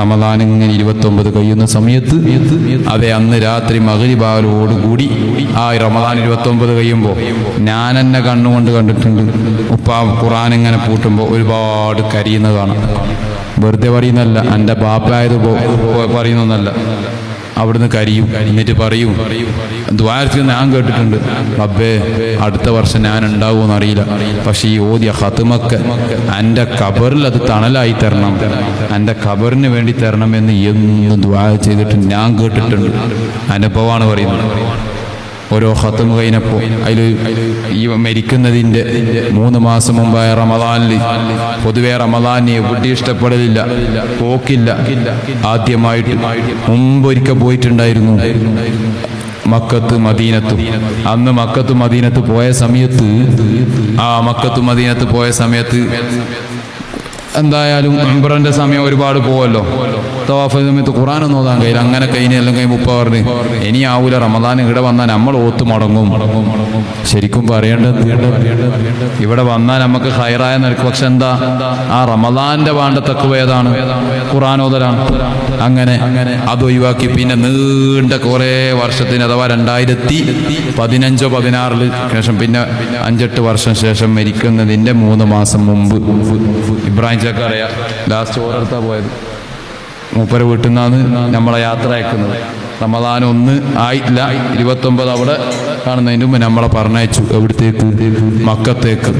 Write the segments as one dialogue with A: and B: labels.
A: റമദാൻ ഇങ്ങനെ ഇരുപത്തൊമ്പത് കഴിയുന്ന സമയത്ത് അതെ അന്ന് രാത്രി മകരിബാലോടുകൂടി ആ റമദാൻ ഇരുപത്തൊമ്പത് കഴിയുമ്പോൾ ഞാൻ എന്നെ കണ്ണുകൊണ്ട് കണ്ടിട്ടുണ്ട്. ഉപ്പ ഖുറാൻ ഇങ്ങനെ പൂട്ടുമ്പോൾ ഒരുപാട് കരിയുന്നത് കാണാം. വെറുതെ പറയുന്നല്ല എന്റെ ബാപ്പായത് പറയുന്നൊന്നല്ല അവിടുന്ന് കരിയും. എന്നിട്ട് പറയും ദ്വാരത്തിൽ ഞാൻ കേട്ടിട്ടുണ്ട്. അബ്ബേ അടുത്ത വർഷം ഞാൻ ഉണ്ടാവുമെന്ന് അറിയില്ല. പക്ഷെ ഈ ഓതിയ ഹത്തുമൊക്കെ എന്റെ കബറിൽ അത് തണലായി തരണം. എന്റെ കബറിന് വേണ്ടി തരണം എന്ന് എന്നും ദ്വാര ചെയ്തിട്ട് ഞാൻ കേട്ടിട്ടുണ്ട്. അനുഭവമാണ് പറയുന്നത്. ഓരോ ഹത്തും കഴിഞ്ഞപ്പോൾ അതിൽ ഈ മരിക്കുന്നതിന്റെ മൂന്ന് മാസം മുമ്പായ റമദാനിൽ പൊതുവേ റമദാനെ കുട്ടി ഇഷ്ടപ്പെടലില്ല പോക്കില്ല. ആദ്യമായിട്ട് മുമ്പൊരിക്കൽ പോയിട്ടുണ്ടായിരുന്നു മക്കത്ത് മദീനത്ത്. അന്ന് മക്കത്ത് മദീനത്ത് പോയ സമയത്ത് ആ മക്കത്ത് മദീനത്ത് പോയ സമയത്ത് എന്തായാലും ഉംറന്റെ സമയം ഒരുപാട് പോവല്ലോ. തവാഫ് സമയത്ത് ഖുറാനൊന്നും ഓതാൻ കഴിയില്ല അങ്ങനെ കഴിയുമ്പോൾ ഉപ്പ പറഞ്ഞ്. ഇനി ആവൂല. റമദാൻ ഇവിടെ വന്നാൽ നമ്മൾ ഓത്ത് മടങ്ങും. ശരിക്കും പറയേണ്ടത് ഇവിടെ വന്നാൽ നമുക്ക് ഹൈറായ നിരക്ക്. പക്ഷെ എന്താ? ആ റമദാന്റെ വാണ്ട തക്കുവ ഏതാണ്? ഖുറാൻ ഓതലാണ്. അങ്ങനെ അത് ഒഴിവാക്കി. പിന്നെ നീണ്ട കുറേ വർഷത്തിന് അഥവാ രണ്ടായിരത്തി പതിനഞ്ചോ പതിനാറിൽ ശേഷം പിന്നെ അഞ്ചെട്ട് വർഷം ശേഷം മരിക്കുന്നതിന്റെ മൂന്ന് മാസം മുമ്പ് ഇബ്രാഹിം ചക്ക അറിയാം. ലാസ്റ്റ് ഓരോരുത്താ പോയത്. മൂപ്പര വീട്ടിൽ നിന്നാണ് നമ്മളെ യാത്ര അയക്കുന്നത്. റമദാൻ ഒന്ന് ആയില്ല ഇരുപത്തൊമ്പത് അവിടെ കാണുന്നതിന് മുമ്പ് നമ്മളെ പറഞ്ഞയച്ചു. എവിടത്തേക്ക്? മക്കത്തേക്ക്.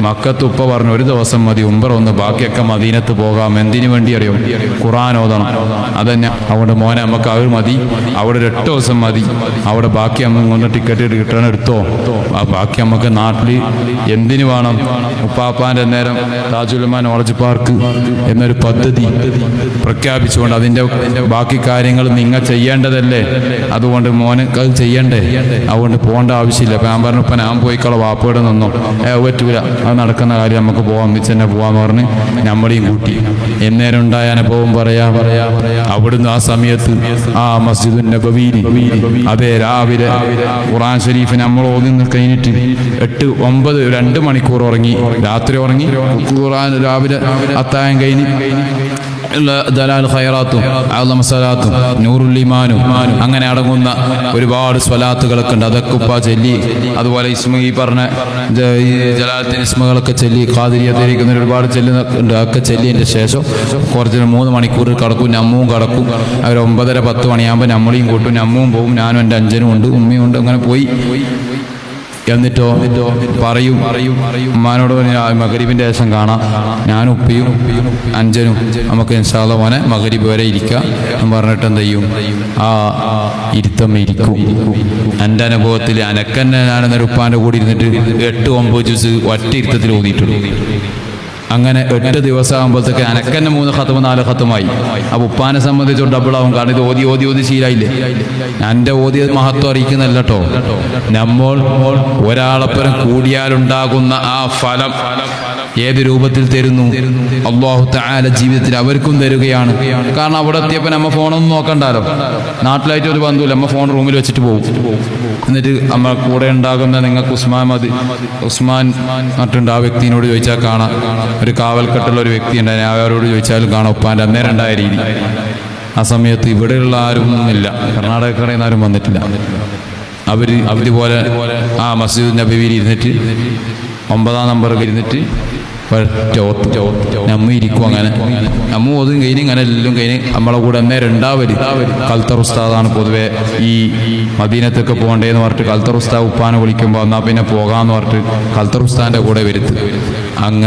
A: മക്കത്ത് ഉപ്പ പറഞ്ഞു ഒരു ദിവസം മതി ഉമ്പർ ഒന്ന് ബാക്കിയൊക്കെ മദീനത്ത് പോകാം. എന്തിനു വേണ്ടി അറിയാം? ഖുറാൻ ഓതണം. അതന്നെ. അവിടെ മോനെ നമുക്ക് അവർ മതി. അവിടെ ഒരു എട്ട് ദിവസം മതി. അവിടെ ബാക്കി അമ്മ കൊണ്ട് ടിക്കറ്റ് കിട്ടണം എടുത്തോ? ബാക്കി നമുക്ക് നാട്ടിൽ എന്തിനു വേണം? ഉപ്പാപ്പാന്റെ നേരം താജുലമാൻ നോളജ് പാർക്ക് എന്നൊരു പദ്ധതി പ്രഖ്യാപിച്ചുകൊണ്ട് അതിന്റെ ബാക്കി കാര്യങ്ങൾ നിങ്ങൾ ചെയ്യേണ്ടതല്ലേ? അതുകൊണ്ട് മോന് അത് ചെയ്യണ്ടേ? അതുകൊണ്ട് പോകേണ്ട ആവശ്യമില്ല. അപ്പം ഞാൻ ഇപ്പം ഞാൻ പോയിക്കോളാം വാപ്പയുടെ നിന്നോ. പറ്റൂല. അത് നടക്കുന്ന കാര്യം നമുക്ക് പോവാം ഒന്നിച്ച് തന്നെ പോവാന്ന് പറഞ്ഞ് നമ്മളെയും കൂട്ടി. എന്നേരം ഉണ്ടായ അനുഭവം പറയാ പറയാ അവിടുന്ന് ആ സമയത്ത് ആ മസ്ജിദ് അതെ രാവിലെ ഖുറാൻ ഷരീഫ് നമ്മൾ ഓതി കഴിഞ്ഞിട്ട് എട്ട് ഒമ്പത് രണ്ട് മണിക്കൂർ ഉറങ്ങി രാത്രി ഉറങ്ങി ഖുറാൻ രാവിലെ അത്തായം കഴിഞ്ഞ് ദലാൽ അങ്ങനെ അടങ്ങുന്ന ഒരുപാട് സ്വലാത്തുകളൊക്കെ ഉണ്ട്. അതൊക്കെ ഉപ്പ ചൊല്ലി അതുപോലെ ഇസ്മ ഈ പറഞ്ഞ ഈ ജലാലത്തിന് ഇസ്മകളൊക്കെ ചൊല്ലി കാതിരിയത്തിരിക്കുന്ന ഒരുപാട് ചെല്ലുന്ന ഉണ്ട്. ചെല്ലിയതിന്റെ ശേഷം കുറച്ച് മൂന്ന് മണിക്കൂർ കടക്കും നമ്മവും കടക്കും. അവർ ഒമ്പതര പത്ത് മണിയാകുമ്പോൾ നമ്മളെയും കൂട്ടും നമ്മവും പോകും ഞാനും എന്റെ അഞ്ചനും ഉണ്ട് ഉമ്മയും ഉണ്ട്. അങ്ങനെ പോയി. എന്നിട്ടോ പറയും ഉമ്മാനോട് മകരീബിന്റെ ശേഷം കാണാം. ഞാനും ഉപ്പിയും അഞ്ചനും. നമുക്ക് ഇൻഷാല്ല മകരീബ് വരെ ഇരിക്കാം. എന്ന് പറഞ്ഞിട്ട് എന്ത് ചെയ്യും? ആ ഇരുത്തം ഇരിക്കും. എന്റെ അനുഭവത്തിൽ അനക്കന്നെ ഞാനെന്നൊരു ഉപ്പാന്റെ കൂടി ഇരുന്നിട്ട് എട്ട് ഒമ്പത് ജ്യൂസ് ഒറ്റ ഇരുത്തത്തിൽ ഓതിയിട്ടുള്ളൂ അങ്ങനെ എട്ട് ദിവസമാകുമ്പോഴത്തേക്ക് അനക്കന്നെ മൂന്ന് ഖത്തും നാല് ഖത്തുമായി. അപ്പൊ ഉപ്പാനെ സംബന്ധിച്ച് ഡബിൾ ആവും. കാരണം ഇത് ഓതി ഓതി ഓതി ശീലായില്ലേ? എന്റെ ഓതി മഹത്വം അറിയിക്കുന്നല്ല കേട്ടോ നമ്മൾ ഒരാളെപ്പുറം കൂടിയാലുണ്ടാകുന്ന ആ ഫലം. ഏത് രൂപത്തിൽ തരുന്നു? അള്ളാഹു താല ജീവിതത്തിൽ അവർക്കും തരുകയാണ്. കാരണം അവിടെ എത്തിയപ്പോൾ നമ്മ ഫോണൊന്നും നോക്കണ്ടല്ലോ നാട്ടിലായിട്ട് ഒരു ബന്ധുവില്ല നമ്മ ഫോൺ റൂമിൽ വെച്ചിട്ട് പോകും എന്നിട്ട് നമ്മൾ കൂടെ ഉണ്ടാകുന്ന നിങ്ങൾക്ക് ഉസ്മാൻ മതി. ഉസ്മാൻ മറ്റുണ്ട് ആ വ്യക്തിനോട് ചോദിച്ചാൽ കാണാം. ഒരു കാവൽക്കെട്ടുള്ള ഒരു വ്യക്തി ഉണ്ട് അവരോട് ചോദിച്ചാലും കാണാം ഉപ്പാന്റെ അന്നേരം ഉണ്ടായ രീതി. ആ സമയത്ത് ഇവിടെയുള്ള ആരും ഇല്ല. കർണാടകക്കടയിൽ നിന്ന് ആരും വന്നിട്ടില്ല. അവർ പോലെ ആ മസ്ജിദ് നബിയിൽ ഇരുന്നിട്ട് ഒമ്പതാം നമ്പറിൽ ഇരുന്നിട്ട് ഒറ്റ നമ്മ ഇരിക്കും അങ്ങനെ. നമ്മ ഓതും കഴിഞ്ഞ് ഇങ്ങനെ എല്ലാം കഴിഞ്ഞ് നമ്മളെ കൂടെ അന്നേരം ഉണ്ടാവര് കൽത്തർ ഉസ്താദാണ് പൊതുവെ ഈ മദീനത്തൊക്കെ പോകണ്ടേന്ന് പറഞ്ഞിട്ട് കൽത്തർ ഉസ്താദ് ഉപ്പാനെ വിളിക്കുമ്പോൾ എന്നാൽ പിന്നെ പോകാമെന്ന് പറഞ്ഞിട്ട് കൽത്തർ ഉസ്താദിന്റെ കൂടെ വരുത്ത്. അങ്ങനെ